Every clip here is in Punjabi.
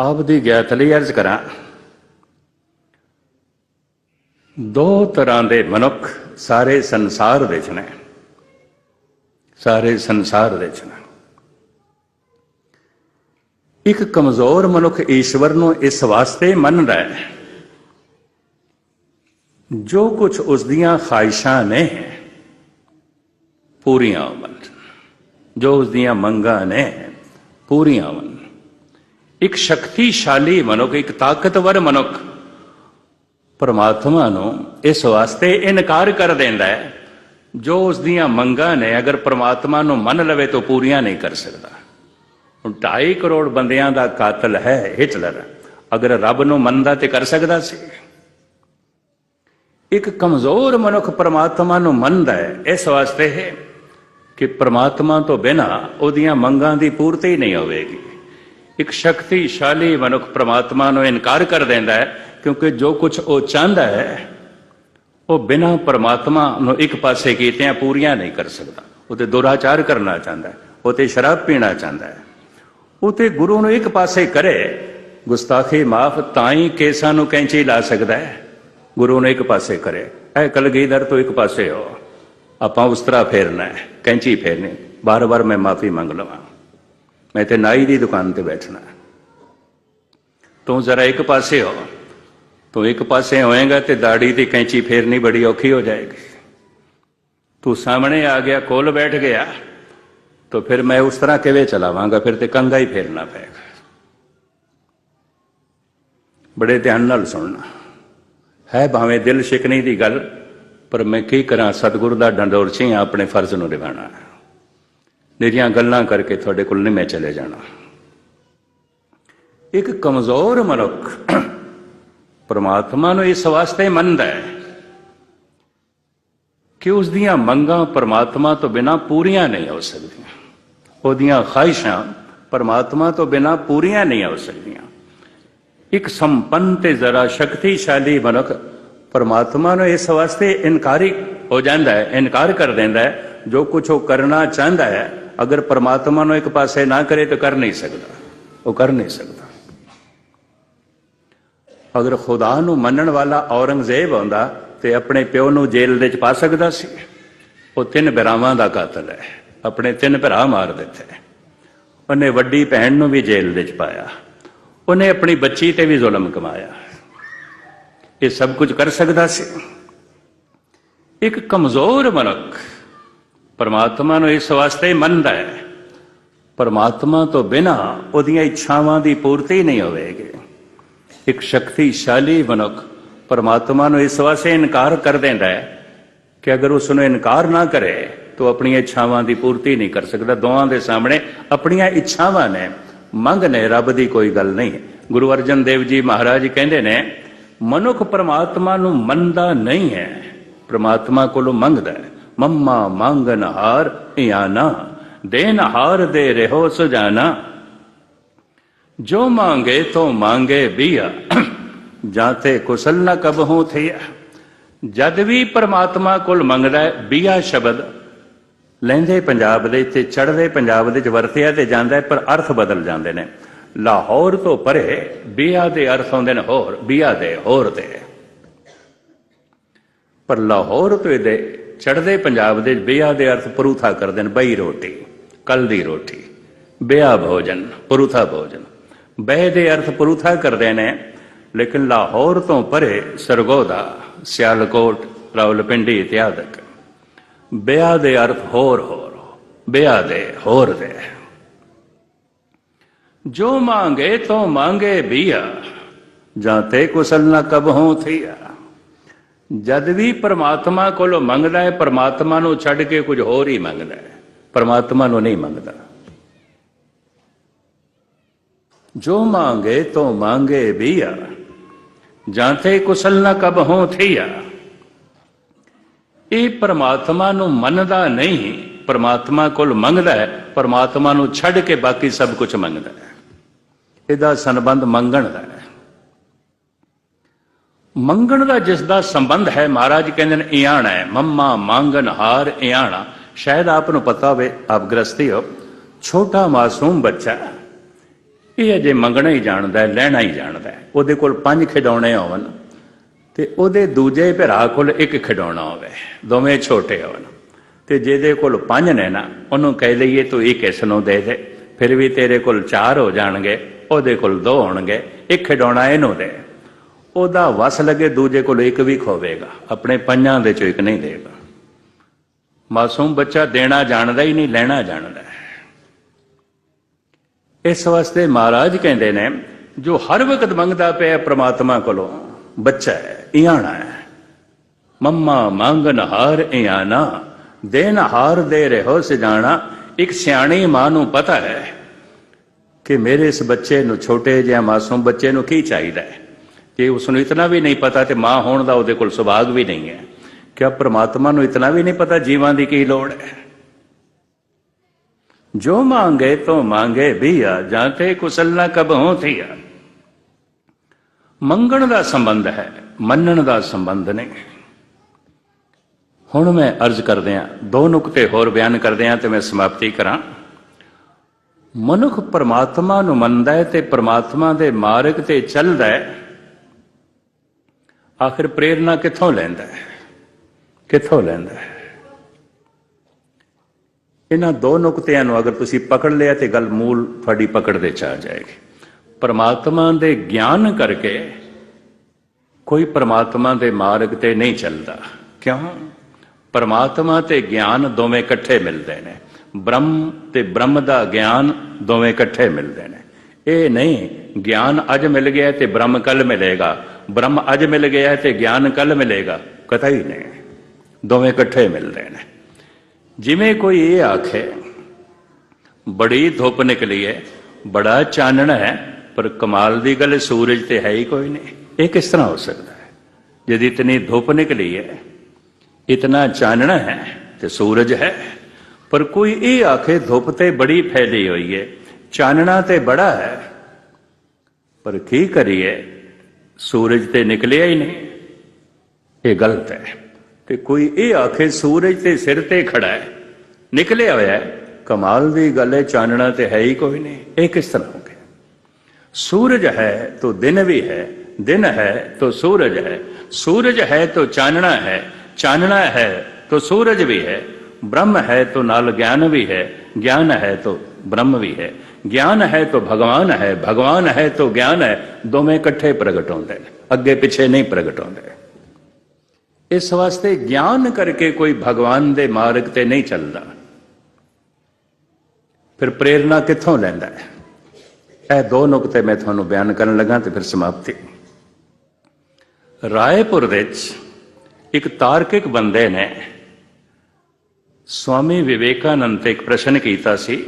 ਆਪ ਦੀ ਗਿਆਤ ਲਈ ਅਰਜ਼ ਕਰਾਂ। ਦੋ ਤਰ੍ਹਾਂ ਦੇ ਮਨੁੱਖ ਸਾਰੇ ਸੰਸਾਰ ਵਿੱਚ ਨੇ। ਸਾਰੇ ਸੰਸਾਰ ਵਿੱਚ ਨੇ। ਇੱਕ ਕਮਜ਼ੋਰ ਮਨੁੱਖ ਈਸ਼ਵਰ ਨੂੰ ਇਸ ਵਾਸਤੇ ਮੰਨਦਾ ਹੈ, ਜੋ ਕੁਝ ਉਸ ਦੀਆਂ ਖਾਹਿਸ਼ਾਂ ਨੇ, ਪੂਰੀਆਂ ਹੋਵਨ ਜੋ ਉਸ ਦੀਆਂ ਮੰਗਾਂ ਨੇ, ਪੂਰੀਆਂ ਹੋਵਨ ਇੱਕ ਸ਼ਕਤੀਸ਼ਾਲੀ ਮਨੁੱਖ, ਇੱਕ ਤਾਕਤਵਰ ਮਨੁੱਖ ਪਰਮਾਤਮਾ ਨੂੰ ਇਸ ਵਾਸਤੇ ਇਨਕਾਰ ਕਰ ਦਿੰਦਾ ਹੈ, ਜੋ ਉਸ ਦੀਆਂ ਮੰਗਾਂ ਨੇ ਅਗਰ ਪਰਮਾਤਮਾ ਨੂੰ ਮੰਨ ਲਵੇ ਤਾਂ ਪੂਰੀਆਂ ਨਹੀਂ ਕਰ ਸਕਦਾ। ਹੁਣ 2.5 ਕਰੋੜ ਬੰਦਿਆਂ ਦਾ ਕਾਤਲ ਹੈ ਹਿਟਲਰ, ਅਗਰ ਰੱਬ ਨੂੰ ਮੰਨਦਾ ਤੇ ਕਰ ਸਕਦਾ ਸੀ। ਇੱਕ ਕਮਜ਼ੋਰ ਮਨੁੱਖ ਪਰਮਾਤਮਾ ਨੂੰ ਮੰਨਦਾ ਹੈ, ਇਸ ਵਾਸਤੇ ਹੈ ਕਿ ਪਰਮਾਤਮਾ ਤੋਂ ਬਿਨਾ ਉਹਦੀਆਂ ਮੰਗਾਂ ਦੀ ਪੂਰਤੀ ਨਹੀਂ ਹੋਵੇਗੀ। ਇੱਕ ਸ਼ਕਤੀਸ਼ਾਲੀ ਮਨੁੱਖ ਪਰਮਾਤਮਾ ਨੂੰ ਇਨਕਾਰ ਕਰ ਦਿੰਦਾ ਹੈ, ਕਿਉਂਕਿ ਜੋ ਕੁਝ ਉਹ ਚਾਹੁੰਦਾ ਹੈ, ਉਹ ਬਿਨਾਂ ਪਰਮਾਤਮਾ ਨੂੰ ਇੱਕ ਪਾਸੇ ਕੀਤਿਆਂ ਪੂਰੀਆਂ ਨਹੀਂ ਕਰ ਸਕਦਾ। ਉਹ ਤੇ ਦੁਰਾਚਾਰ ਕਰਨਾ ਚਾਹੁੰਦਾ ਹੈ, ਉਹ ਤੇ ਸ਼ਰਾਬ ਪੀਣਾ ਚਾਹੁੰਦਾ ਹੈ। ਉਹ ਤੇ ਗੁਰੂ ਨੂੰ ਇੱਕ ਪਾਸੇ ਕਰੇ, ਗੁਸਤਾਖੀ ਮਾਫ ਤਾਂ ਹੀ ਕੇਸਾਂ ਨੂੰ ਕੈਂਚੀ ਲਾ ਸਕਦਾ ਹੈ। ਗੁਰੂ ਨੂੰ ਇੱਕ ਪਾਸੇ ਕਰੇ ਇਹ ਕਲਗੀਧਰ ਤੋਂ ਇੱਕ ਪਾਸੇ ਹੋ, ਆਪਾਂ ਉਸ ਤਰ੍ਹਾਂ ਫੇਰਨਾ ਹੈ, ਕੈਂਚੀ ਫੇਰਨੀ ਬਾਰ-ਬਾਰ ਮੈਂ ਮਾਫੀ ਮੰਗ ਲਵਾਂ। ਮੈਂ ਤੇ ਨਾਈ ਦੀ ਦੁਕਾਨ ਤੇ ਬੈਠਣਾ ਤੂੰ ਜ਼ਰਾ ਇੱਕ ਪਾਸੇ ਹੋ, ਤੂੰ ਇੱਕ ਪਾਸੇ ਹੋਏਗਾ ਤੇ ਦਾੜੀ ਦੀ ਕੈਂਚੀ ਫੇਰਨੀ ਬੜੀ ਔਖੀ ਹੋ ਜਾਏਗੀ। ਤੂੰ ਸਾਹਮਣੇ ਆ ਗਿਆ, ਕੋਲ ਬੈਠ ਗਿਆ, ਤਾਂ ਫਿਰ ਮੈਂ ਉਸ ਤਰ੍ਹਾਂ ਕਿਵੇਂ ਚਲਾਵਾਂਗਾ? ਫਿਰ ਤੇ ਕੰਗਾ ਹੀ ਫੇਰਨਾ ਪਏਗਾ। ਬੜੇ ਧਿਆਨ ਨਾਲ ਸੁਣਨਾ। ਹੈ ਭਾਵੇਂ ਦਿਲ ਸ਼ਿਕਨੀ ਦੀ ਗੱਲ, ਪਰ ਮੈਂ ਕੀ ਕਰਾਂ? ਸਤਿਗੁਰ ਦਾ ਡੰਡੋਰ ਛੇ ਆਪਣੇ ਫਰਜ਼ ਨੂੰ ਨਿਭਾਣਾ ਨਿਰੀਆਂ ਗੱਲਾਂ ਕਰਕੇ ਤੁਹਾਡੇ ਕੋਲ ਨਹੀਂ ਮੈਂ ਚਲੇ ਜਾਣਾ ਇੱਕ ਕਮਜ਼ੋਰ ਮਨੁੱਖ ਪਰਮਾਤਮਾ ਨੂੰ ਇਸ ਵਾਸਤੇ ਮੰਨਦਾ ਹੈ ਕਿ ਉਸ ਦੀਆਂ ਮੰਗਾਂ ਪਰਮਾਤਮਾ ਤੋਂ ਬਿਨਾ ਪੂਰੀਆਂ ਨਹੀਂ ਹੋ ਸਕਦੀਆਂ ਉਹਦੀਆਂ ਖਾਹਿਸ਼ਾਂ ਪਰਮਾਤਮਾ ਤੋਂ ਬਿਨਾ ਪੂਰੀਆਂ ਨਹੀਂ ਹੋ ਸਕਦੀਆਂ ਇੱਕ ਸੰਪੰਨ ਤੇ ਜ਼ਰਾ ਸ਼ਕਤੀਸ਼ਾਲੀ ਮਨੁੱਖ ਪਰਮਾਤਮਾ ਨੂੰ ਇਸ ਵਾਸਤੇ ਇਨਕਾਰੀ ਹੋ ਜਾਂਦਾ ਹੈ ਇਨਕਾਰ ਕਰ ਦਿੰਦਾ ਹੈ ਜੋ ਕੁਝ ਉਹ ਕਰਨਾ ਚਾਹੁੰਦਾ ਹੈ ਅਗਰ ਪਰਮਾਤਮਾ ਨੂੰ ਇੱਕ ਪਾਸੇ ਨਾ ਕਰੇ ਤਾਂ ਕਰ ਨਹੀਂ ਸਕਦਾ। ਉਹ ਕਰ ਨਹੀਂ ਸਕਦਾ। ਅਗਰ ਖੁਦਾ ਨੂੰ ਮੰਨਣ ਵਾਲਾ ਔਰੰਗਜ਼ੇਬ ਹੁੰਦਾ ਤੇ ਆਪਣੇ ਪਿਓ ਨੂੰ ਜੇਲ੍ਹ ਦੇ ਚ ਪਾ ਸਕਦਾ ਸੀ, ਉਹ ਤਿੰਨ ਭਰਾਵਾਂ ਦਾ ਕਾਤਲ ਹੈ। ਆਪਣੇ ਤਿੰਨ ਭਰਾ ਮਾਰ ਦਿੱਤੇ। ਉਹਨੇ ਵੱਡੀ ਭੈਣ ਨੂੰ ਵੀ ਜੇਲ੍ਹ ਦੇ ਚ ਪਾਇਆ। ਉਹਨੇ ਆਪਣੀ ਬੱਚੀ ਤੇ ਵੀ ਜ਼ੁਲਮ ਕਮਾਇਆ। ਇਹ ਸਭ ਕੁਝ ਕਰ ਸਕਦਾ ਸੀ। ਇੱਕ ਕਮਜ਼ੋਰ ਮਨੁੱਖ ਪਰਮਾਤਮਾ ਨੂੰ ਇਸ ਵਾਸਤੇ ਮੰਨਦਾ ਹੈ। ਪਰਮਾਤਮਾ ਤੋਂ ਬਿਨਾ ਉਹਦੀਆਂ ਇੱਛਾਵਾਂ ਦੀ ਪੂਰਤੀ ਨਹੀਂ ਹੋਵੇਗੀ। ਇੱਕ ਸ਼ਕਤੀਸ਼ਾਲੀ ਮਨੁੱਖ ਪਰਮਾਤਮਾ ਨੂੰ ਇਸ ਵਾਸਤੇ ਇਨਕਾਰ ਕਰ ਦਿੰਦਾ ਹੈ ਕਿ ਅਗਰ ਉਸ ਨੂੰ ਇਨਕਾਰ ਨਾ ਕਰੇ, ਤਾਂ ਆਪਣੀਆਂ ਇੱਛਾਵਾਂ ਦੀ ਪੂਰਤੀ ਨਹੀਂ ਕਰ ਸਕਦਾ। ਦੋਵਾਂ ਦੇ ਸਾਹਮਣੇ ਆਪਣੀਆਂ ਇੱਛਾਵਾਂ ਨੇ। ਮੰਗ ਨੇ, ਰੱਬ ਦੀ ਕੋਈ ਗੱਲ ਨਹੀਂ। ਗੁਰੂ ਅਰਜਨ ਦੇਵ ਜੀ ਮਹਾਰਾਜ ਕਹਿੰਦੇ ਨੇ, ਮਨੁੱਖ ਪਰਮਾਤਮਾ ਨੂੰ ਮੰਨਦਾ ਨਹੀਂ ਹੈ। ਪਰਮਾਤਮਾ ਕੋਲੋਂ ਮੰਗਦਾ ਹੈ। ਮੰਮਾ ਮੰਗਨ ਹਾਰ ਇਆਨਾ, ਦੇਨ ਹਾਰ ਦੇ ਰਹੋ ਸੁਜਾਨਾ। ਜੋ ਮੰਗੇ ਤੋ ਮੰਗੇ ਬੀਆ, ਜਾਤੇ ਕੁਸਲ ਨ ਕਬਹੂ ਥਿਆ ਜਦ ਵੀ ਪਰਮਾਤਮਾ ਕੋਲ ਮੰਗਦਾ ਬੀਆ ਸ਼ਬਦ। ਲੈਂਦੇ ਪੰਜਾਬ ਦੇ ਤੇ ਚੜਦੇ ਪੰਜਾਬ ਦੇ ਚ ਵਰਤਿਆ ਤੇ ਜਾਂਦਾ ਪਰ ਅਰਥ ਬਦਲ ਜਾਂਦੇ ਨੇ। ਲਾਹੌਰ ਤੋਂ ਪਰੇ, ਬੀਆ ਦੇ ਅਰਥ ਹੁੰਦੇ ਨੇ ਹੋਰ, ਬੀਆ ਦੇ ਹੋਰ ਦੇ। ਪਰ ਲਾਹੌਰ ਤੋਂ ਇਹਦੇ ਚੜਦੇ ਪੰਜਾਬ ਦੇ ਬੀਆ ਦੇ ਅਰਥ ਪਰੂਥਾ ਕਰਦੇ ਨੇ, ਬਈ ਰੋਟੀ ਕੱਲ ਦੀ ਰੋਟੀ ਬਿਆ ਭੋਜਨ, ਪਰੂਥਾ ਭੋਜਨ। ਬਹਿ ਦੇ ਅਰਥ ਪਰੂਥਾ ਕਰਦੇ ਨੇ, ਲੇਕਿਨ ਲਾਹੌਰ ਤੋਂ ਪਰੇ ਸਰਗੋਦਾ, ਸਿਆਲਕੋਟ, ਰਾਵਲਪਿੰਡੀ ਇਤਿਆਦਿਕ ਬਿਆ ਦੇ ਅਰਥ ਹੋਰ ਹੋਰ ਬਿਆ ਦੇ ਹੋਰ ਦੇ। ਜੋ ਮੰਗੇ ਤੋ ਮੰਗੇ ਬੀਆ ਜਾਤੇ ਕੁਸਲ ਨਾ ਕਬਹੂ ਥੀਆ। ਜਦ ਵੀ ਪਰਮਾਤਮਾ ਕੋਲੋਂ ਮੰਗਦਾ ਹੈ, ਪਰਮਾਤਮਾ ਨੂੰ ਛੱਡ ਕੇ ਕੁਝ ਹੋਰ ਹੀ ਮੰਗਦਾ ਹੈ। ਪਰਮਾਤਮਾ ਨੂੰ ਨਹੀਂ ਮੰਗਦਾ। ਜੋ ਮੰਗੇ, ਤੋ ਮੰਗੇ ਬੀਆ। ਜਾਂਤੇ ਕੁਸਲ ਨਾ ਕਬ ਹੋ ਥੀਆ। ਇਹ ਪਰਮਾਤਮਾ ਨੂੰ ਮੰਨਦਾ ਨਹੀਂ। ਪਰਮਾਤਮਾ ਕੋਲ ਮੰਗਦਾ ਹੈ, ਪਰਮਾਤਮਾ ਨੂੰ ਛੱਡ ਕੇ ਬਾਕੀ ਸਭ ਕੁਝ ਮੰਗਦਾ ਹੈ। ਇਹਦਾ ਸੰਬੰਧ ਮੰਗਣ ਦਾ ਹੈ। ਮੰਗਣ ਦਾ ਜਿਸ ਦਾ ਸੰਬੰਧ ਹੈ, ਮਹਾਰਾਜ ਕਹਿੰਦੇ ਨੇ, ਇਆਣਾ ਹੈ। ਮੰਮਾ ਮੰਗਨ ਹਾਰ ਇਆਣਾ। ਸ਼ਾਇਦ ਆਪ ਨੂੰ ਪਤਾ ਹੋਵੇ, ਆਪ ਗ੍ਰਸਤੀ ਹੋ। ਛੋਟਾ ਮਾਸੂਮ ਬੱਚਾ। ਇਹ ਅਜੇ ਮੰਗਣਾ ਹੀ ਜਾਣਦਾ ਹੈ, ਲੈਣਾ ਹੀ ਜਾਣਦਾ ਹੈ। ਉਹਦੇ ਕੋਲ ਪੰਜ ਖਿਡੌਣੇ ਹੋਵਨ ਤੇ ਉਹਦੇ ਦੂਜੇ ਭਰਾ ਕੋਲ ਇੱਕ ਖਿਡੌਣਾ ਹੋਵੇ। ਦੋਵੇਂ ਛੋਟੇ ਹੋਣ ਤੇ ਜਿਹਦੇ ਕੋਲ ਪੰਜ ਨੇ ਨਾ, ਉਹਨੂੰ ਕਹਿ ਲਈਏ, ਤੂੰ ਇੱਕ ਇਸ ਨੂੰ ਦੇ ਦੇ। ਫਿਰ ਵੀ ਤੇਰੇ ਕੋਲ ਚਾਰ ਹੋ ਜਾਣਗੇ, ਉਹਦੇ ਕੋਲ ਦੋ ਹੋਣਗੇ। ਇੱਕ ਖਿਡੌਣਾ ਇਹਨੂੰ ਦੇ। ਉਹਦਾ ਵਸ ਲੱਗੇ ਦੂਜੇ ਕੋਲ ਇੱਕ ਵੀ ਖੋਵੇਗਾ। ਆਪਣੇ ਪੰਜਾਂ ਦੇ ਚੋਂ ਇੱਕ ਨਹੀਂ ਦੇਗਾ। ਮਾਸੂਮ ਬੱਚਾ ਦੇਣਾ ਜਾਣਦਾ ਹੀ ਨਹੀਂ, ਲੈਣਾ ਜਾਣਦਾ ਇਸ ਵਾਸਤੇ ਮਹਾਰਾਜ ਕਹਿੰਦੇ ਨੇ, ਜੋ ਹਰ ਵਕਤ ਮੰਗਦਾ ਪਿਆ ਪ੍ਰਮਾਤਮਾ ਕੋਲੋਂ, ਬੱਚਾ ਹੈ, ਇਆਣਾ ਹੈ। ਮੰਮਾ ਮੰਗਨ ਹਾਰ ਇਆਣਾ, ਦੇਨ ਹਾਰ ਦੇ ਰਹੋ ਸਜਾਣਾ। ਇੱਕ ਸਿਆਣੀ ਮਾਂ ਨੂੰ ਪਤਾ ਹੈ ਕਿ ਮੇਰੇ ਇਸ ਬੱਚੇ ਨੂੰ ਛੋਟੇ ਜਿਹਾ ਮਾਸੂਮ ਬੱਚੇ ਨੂੰ ਕੀ ਚਾਹੀਦਾ ਹੈ? ਕਿ ਉਸ ਨੂੰ ਇਤਨਾ ਵੀ ਨਹੀਂ ਪਤਾ ਤੇ ਮਾਂ ਹੋਣ ਦਾ ਉਹਦੇ ਕੋਲ ਸੁਭਾਗ ਵੀ ਨਹੀਂ ਹੈ। ਕਿ ਪ੍ਰਮਾਤਮਾ ਨੂੰ ਇਤਨਾ ਵੀ ਨਹੀਂ ਪਤਾ ਜੀਵਾਂ ਦੀ ਕੀ ਲੋੜ ਹੈ? ਜੋ ਮੰਗੇ ਤੋ ਮੰਗੇ ਭੀਆ ਜਾਂਤੇ ਕੁਸਲ ਨਾ ਕਬ ਹੋ ਮੰਗਣ ਦਾ ਸੰਬੰਧ ਹੈ, ਮੰਨਣ ਦਾ ਸੰਬੰਧ ਨਹੀਂ। ਹੁਣ ਮੈਂ ਅਰਜ਼ ਕਰਦਿਆਂ ਦੋ ਨੁਕਤੇ ਹੋਰ ਬਿਆਨ ਕਰਦਿਆਂ ਤੇ ਮੈਂ ਸਮਾਪਤੀ ਕਰਾਂ। ਮਨੁੱਖ ਪਰਮਾਤਮਾ ਨੂੰ ਮੰਨਦਾ ਹੈ ਤੇ ਪਰਮਾਤਮਾ ਦੇ ਮਾਰਗ ਤੇ ਚੱਲਦਾ ਹੈ। ਆਖਿਰ ਪ੍ਰੇਰਣਾ ਕਿੱਥੋਂ ਲੈਂਦਾ ਹੈ? ਕਿੱਥੋਂ ਲੈਂਦਾ ਹੈ? ਇਹਨਾਂ ਦੋ ਨੁਕਤਿਆਂ ਨੂੰ ਅਗਰ ਤੁਸੀਂ ਪਕੜ ਲਿਆ ਤੇ ਗੱਲ ਮੂਲ ਤੁਹਾਡੀ ਪਕੜ ਦੇ ਚ ਆ ਜਾਏਗੀ। ਪਰਮਾਤਮਾ ਦੇ ਗਿਆਨ ਕਰਕੇ ਕੋਈ ਪਰਮਾਤਮਾ ਦੇ ਮਾਰਗ ਤੇ ਨਹੀਂ ਚੱਲਦਾ। ਕਿਉਂ? ਪਰਮਾਤਮਾ ਤੇ ਗਿਆਨ ਦੋਵੇਂ ਇਕੱਠੇ ਮਿਲਦੇ ਨੇ। ਬ੍ਰਹਮ ਤੇ ਬ੍ਰਹਮ ਦਾ ਗਿਆਨ ਦੋਵੇਂ ਇਕੱਠੇ ਮਿਲਦੇ ਨੇ। ਇਹ ਨਹੀਂ, ਗਿਆਨ ਅੱਜ ਮਿਲ ਗਿਆ ਤੇ ਬ੍ਰਹਮ ਕੱਲ ਮਿਲੇਗਾ। ਬ੍ਰਹਮ ਅੱਜ ਮਿਲ ਗਿਆ ਤੇ ਗਿਆਨ ਕੱਲ ਮਿਲੇਗਾ ਕਤਈ ਨਹੀਂ ਦੋਵੇਂ ਇਕੱਠੇ ਮਿਲਦੇ ਨੇ ਜਿਵੇਂ ਕੋਈ ਇਹ ਆਖੇ ਬੜੀ ਧੁੱਪ ਨਿਕਲੀ ਹੈ ਬੜਾ ਚਾਨਣ ਹੈ ਪਰ ਕਮਾਲ ਦੀ ਗੱਲ ਸੂਰਜ ਤੇ ਹੈ ਹੀ ਕੋਈ ਨਹੀਂ ਇਹ ਕਿਸ ਤਰ੍ਹਾਂ ਹੋ ਸਕਦਾ ਹੈ ਜਦ ਇਤਨੀ ਧੁੱਪ ਨਿਕਲੀ ਹੈ ਇਤਨਾ ਚਾਨਣ ਹੈ ਤੇ ਸੂਰਜ ਹੈ ਪਰ ਕੋਈ ਇਹ ਆਖੇ ਧੁੱਪ ਤੇ ਬੜੀ ਫੈਲੀ ਹੋਈ ਹੈ ਚਾਨਣਾ ਤੇ ਬੜਾ ਹੈ ਪਰ ਕੀ ਕਰੀਏ ਸੂਰਜ ਤੇ ਨਿਕਲਿਆ ਹੀ ਨਹੀਂ। ਇਹ ਗਲਤ ਹੈ ਤੇ ਕੋਈ ਇਹ ਆਖੇ ਸੂਰਜ ਤੇ ਸਿਰ ਤੇ ਖੜਾ ਹੈ, ਨਿਕਲਿਆ ਹੋਇਆ ਹੈ। ਕਮਾਲ ਦੀ ਗੱਲ ਹੈ, ਚਾਨਣਾ ਤੇ ਹੈ ਹੀ ਕੋਈ ਨਹੀਂ। ਇਹ ਕਿਸ ਤਰ੍ਹਾਂ ਹੋ ਗਿਆ? ਸੂਰਜ ਹੈ ਤਾਂ ਦਿਨ ਵੀ ਹੈ, ਦਿਨ ਹੈ ਤਾਂ ਸੂਰਜ ਹੈ। ਸੂਰਜ ਹੈ ਤਾਂ ਚਾਨਣਾ ਹੈ ਚਾਨਣਾ ਹੈ ਤਾਂ ਸੂਰਜ ਵੀ ਹੈ। ਬ੍ਰਹਮ ਹੈ ਤਾਂ ਨਾਲ ਗਿਆਨ ਵੀ ਹੈ, ਗਿਆਨ ਹੈ ਤਾਂ ਬ੍ਰਹਮ ਵੀ ਹੈ। ਗਿਆਨ ਹੈ ਤਾਂ ਭਗਵਾਨ ਹੈ ਭਗਵਾਨ ਹੈ ਤਾਂ ਗਿਆਨ ਹੈ। ਦੋਵੇਂ ਇਕੱਠੇ ਪ੍ਰਗਟ ਹੁੰਦੇ ਨੇ, ਅੱਗੇ ਪਿੱਛੇ ਨਹੀਂ ਪ੍ਰਗਟ ਹੁੰਦੇ ਇਸ ਵਾਸਤੇ ਗਿਆਨ ਕਰਕੇ ਕੋਈ ਭਗਵਾਨ ਦੇ ਮਾਰਗ ਤੇ ਨਹੀਂ ਚੱਲਦਾ। ਫਿਰ ਪ੍ਰੇਰਣਾ ਕਿੱਥੋਂ ਲੈਂਦਾ ਹੈ? ਇਹ ਦੋ ਨੁਕਤੇ ਮੈਂ ਤੁਹਾਨੂੰ ਬਿਆਨ ਕਰਨ ਲੱਗਾ ਤੇ ਫਿਰ ਸਮਾਪਤੀ। ਰਾਏਪੁਰ ਵਿੱਚ ਇੱਕ ਤਾਰਕਿਕ ਬੰਦੇ ਨੇ ਸਵਾਮੀ ਵਿਵੇਕਾਨੰਦ ਤੇ ਇੱਕ ਪ੍ਰਸ਼ਨ ਕੀਤਾ ਸੀ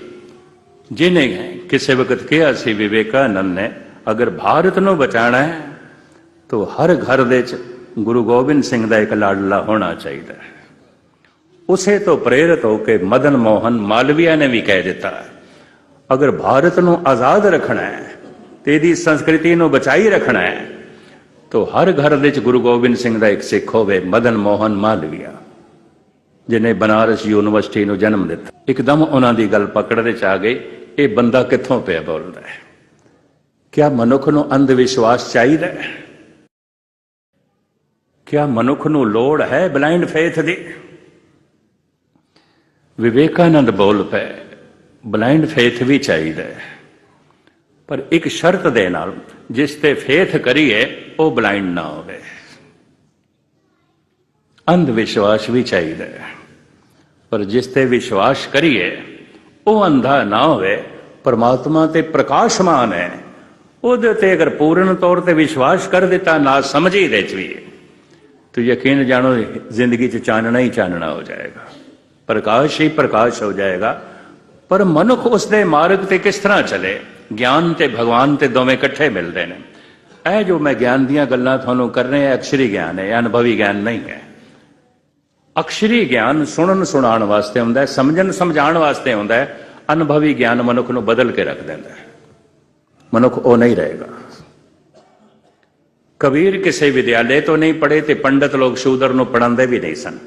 ਜਿਨੇ ਕਿਸੇ ਵਕਤ ਕਿਹਾ ਸੀ, ਵਿਵੇਕਾਨੰਦ ਨੇ, ਅਗਰ ਭਾਰਤ ਨੂੰ ਬਚਾਣਾ ਹੈ, ਤਾਂ ਹਰ ਘਰ ਦੇ ਵਿੱਚ ਗੁਰੂ ਗੋਬਿੰਦ ਸਿੰਘ ਦਾ ਇੱਕ ਲਾਡਲਾ ਹੋਣਾ ਚਾਹੀਦਾ ਹੈ। ਉਸੇ ਤੋਂ ਪ੍ਰੇਰਿਤ ਹੋ ਕੇ ਮਦਨ ਮੋਹਨ ਮਾਲਵੀਆ ਨੇ ਵੀ ਕਹਿ ਦਿੱਤਾ, ਅਗਰ ਭਾਰਤ ਨੂੰ ਆਜ਼ਾਦ ਰੱਖਣਾ ਹੈ, ਤੇ ਇਹਦੀ ਸੰਸਕ੍ਰਿਤੀ ਨੂੰ ਬਚਾਈ ਰੱਖਣਾ ਹੈ, ਤਾਂ ਹਰ ਘਰ ਦੇ ਵਿੱਚ ਗੁਰੂ ਗੋਬਿੰਦ ਸਿੰਘ ਦਾ ਇੱਕ ਸਿੱਖ ਹੋਵੇ, ਮਦਨ ਮੋਹਨ ਮਾਲਵੀਆ। ਜਿਨੇ ਬਨਾਰਸ ਯੂਨੀਵਰਸਿਟੀ ਨੂੰ ਜਨਮ ਦਿੱਤਾ। ਇੱਕਦਮ ਉਹਨਾਂ ਦੀ ਗੱਲ ਪਕੜ ਵਿੱਚ ਆ ਗਈ। ਇਹ ਬੰਦਾ ਕਿੱਥੋਂ ਪਿਆ ਬੋਲਦਾ ਹੈ? ਕਿਆ ਮਨੁੱਖ ਨੂੰ ਅੰਧ ਵਿਸ਼ਵਾਸ ਚਾਹੀਦਾ ਹੈ? ਕਿਆ ਮਨੁੱਖ ਨੂੰ ਲੋੜ ਹੈ ਬਲਾਈਂਡ ਫੇਥ ਦੀ? ਵਿਵੇਕਾਨੰਦ ਬੋਲ ਪਏ ਬਲਾਈਂਡ ਫੇਥ ਵੀ ਚਾਹੀਦਾ ਹੈ। ਪਰ ਇੱਕ ਸ਼ਰਤ ਦੇ ਨਾਲ ਜਿਸ ਤੇ ਫੇਥ ਕਰੀਏ, ਉਹ ਬਲਾਈਂਡ ਨਾ ਹੋਵੇ। ਅੰਧ ਵਿਸ਼ਵਾਸ ਵੀ ਚਾਹੀਦਾ ਹੈ। ਪਰ ਜਿਸ ਤੇ ਵਿਸ਼ਵਾਸ ਕਰੀਏ ਉਹ ਅੰਧਾ ਨਾ ਹੋਵੇ, ਪਰਮਾਤਮਾ ਤੇ ਪ੍ਰਕਾਸ਼ਮਾਨ ਹੈ। ਉਹਦੇ ਤੇ ਅਗਰ ਪੂਰਨ ਤੌਰ ਤੇ ਵਿਸ਼ਵਾਸ ਕਰ ਦਿੱਤਾ, ਨਾ ਸਮਝੀ ਦੇ ਚ ਵੀ ਤੋ ਯਕੀਨ ਜਾਣੋ, ਜ਼ਿੰਦਗੀ ਚ ਚਾਨਣਾ ਹੀ ਚਾਨਣਾ ਹੋ ਜਾਏਗਾ। ਪ੍ਰਕਾਸ਼ ਹੀ ਪ੍ਰਕਾਸ਼ ਹੋ ਜਾਏਗਾ। ਪਰ ਮਨੁੱਖ ਉਸ ਦੇ ਮਾਰਗ ਤੇ ਕਿਸ ਤਰ੍ਹਾਂ ਚਲੇ? ਗਿਆਨ ਤੇ ਭਗਵਾਨ ਤੇ ਦੋਵੇਂ ਇਕੱਠੇ ਮਿਲਦੇ ਨੇ। ਇਹ ਜੋ ਮੈਂ ਗਿਆਨ ਦੀਆਂ ਗੱਲਾਂ ਤੁਹਾਨੂੰ ਕਰ ਰਿਹਾ ਅਕਸ਼ਰੀ ਗਿਆਨ ਹੈ ਅਨੁਭਵੀ ਗਿਆਨ ਨਹੀਂ ਹੈ। ਅਕਸ਼ਰੀ ਗਿਆਨ ਸੁਣਨ ਸੁਣਾਉਣ ਵਾਸਤੇ ਹੁੰਦਾ ਹੈ, ਸਮਝਣ ਸਮਝਾਉਣ ਵਾਸਤੇ ਹੁੰਦਾ ਹੈ, ਅਨੁਭਵੀ ਗਿਆਨ ਮਨੁੱਖ ਨੂੰ ਬਦਲ ਕੇ ਰੱਖ ਦਿੰਦਾ ਹੈ। ਮਨੁੱਖ ਉਹ ਨਹੀਂ ਰਹੇਗਾ। ਕਬੀਰ ਕਿਸੇ ਵਿਦਿਆਲੇ ਤੋਂ ਨਹੀਂ ਪੜ੍ਹੇ ਤੇ ਪੰਡਤ ਲੋਕ ਸ਼ੂਦਰ ਨੂੰ ਪੜਾਉਂਦੇ ਵੀ ਨਹੀਂ ਸਨ।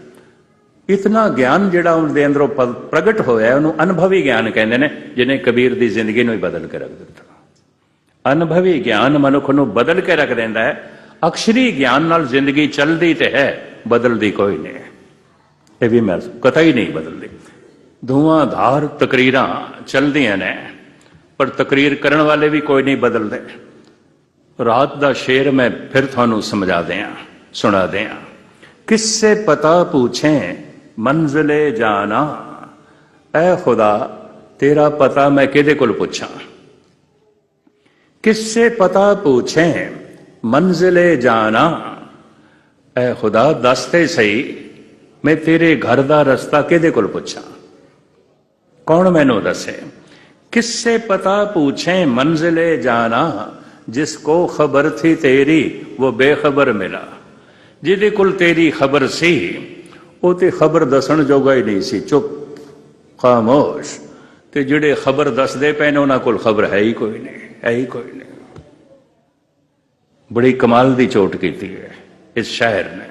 ਇਤਨਾ ਗਿਆਨ ਜਿਹੜਾ ਉਹਦੇ ਅੰਦਰੋਂ ਪ੍ਰਗਟ ਹੋਇਆ ਉਹਨੂੰ ਅਨੁਭਵੀ ਗਿਆਨ ਕਹਿੰਦੇ ਨੇ, ਜਿਹਨੇ ਕਬੀਰ ਦੀ ਜ਼ਿੰਦਗੀ ਨੂੰ ਹੀ ਬਦਲ ਕੇ ਰੱਖ ਦਿੱਤਾ। ਅਨੁਭਵੀ ਗਿਆਨ ਮਨੁੱਖ ਨੂੰ ਬਦਲ ਕੇ ਰੱਖ ਦਿੰਦਾ ਹੈ। ਅਕਸ਼ਰੀ ਗਿਆਨ ਨਾਲ ਜ਼ਿੰਦਗੀ ਚੱਲਦੀ ਤੇ ਹੈ, ਬਦਲਦੀ ਕੋਈ ਨਹੀਂ ਇਹ ਵੀ ਮੈਂ ਕਥਾ ਹੀ ਨਹੀਂ ਬਦਲਦੀ। ਧੂਆਂਧਾਰ ਤਕਰੀਰਾਂ ਚੱਲਦੀਆਂ ਨੇ, ਪਰ ਤਕਰੀਰ ਕਰਨ ਵਾਲੇ ਵੀ ਕੋਈ ਨਹੀਂ ਬਦਲਦੇ। ਰਾਤ ਦਾ ਸ਼ੇਰ ਮੈਂ ਫਿਰ ਤੁਹਾਨੂੰ ਸਮਝਾ ਦਿਆਂ, ਸੁਣਾ ਦਿਆਂ। ਕਿਸਸੇ ਪਤਾ ਪੁੱਛੇ, ਮੰਜ਼ਲੇ ਜਾਣਾ। ਐ ਖੁਦਾ, ਤੇਰਾ ਪਤਾ ਮੈਂ ਕਿਹਦੇ ਕੋਲ ਪੁੱਛਾਂ? ਕਿਸਸੇ ਪਤਾ ਪੁੱਛੇ, ਮੰਜ਼ਲੇ ਜਾਣਾ। ਐ ਖੁਦਾ ਦੱਸਤੇ ਸਹੀ ਮੈਂ ਤੇਰੇ ਘਰ ਦਾ ਰਸਤਾ ਕਿਹਦੇ ਕੋਲ ਪੁੱਛਾਂ ਕੌਣ ਮੈਨੂੰ ਦੱਸੇ किससे पता पूछे मंजिले जाना जिसको खबर थी तेरी वो बेखबर मिला ਜਿਹਦੇ ਕੋਲ ਤੇਰੀ ਖਬਰ ਸੀ ਉਹ ਤੇ ਖਬਰ ਦੱਸਣ ਜੋਗਾ ਹੀ ਨਹੀਂ ਸੀ ਚੁੱਪ ਖਾਮੋਸ਼ ਤੇ ਜਿਹੜੇ ਖਬਰ ਦੱਸਦੇ ਪਏ ਨੇ ਉਹਨਾਂ ਕੋਲ ਖਬਰ ਹੈ ਹੀ ਕੋਈ ਨਹੀਂ ਹੈ ਹੀ ਕੋਈ ਨਹੀਂ ਬੜੀ ਕਮਾਲ ਦੀ ਚੋਟ ਕੀਤੀ ਹੈ ਇਸ ਸ਼ਾਇਰ ਨੇ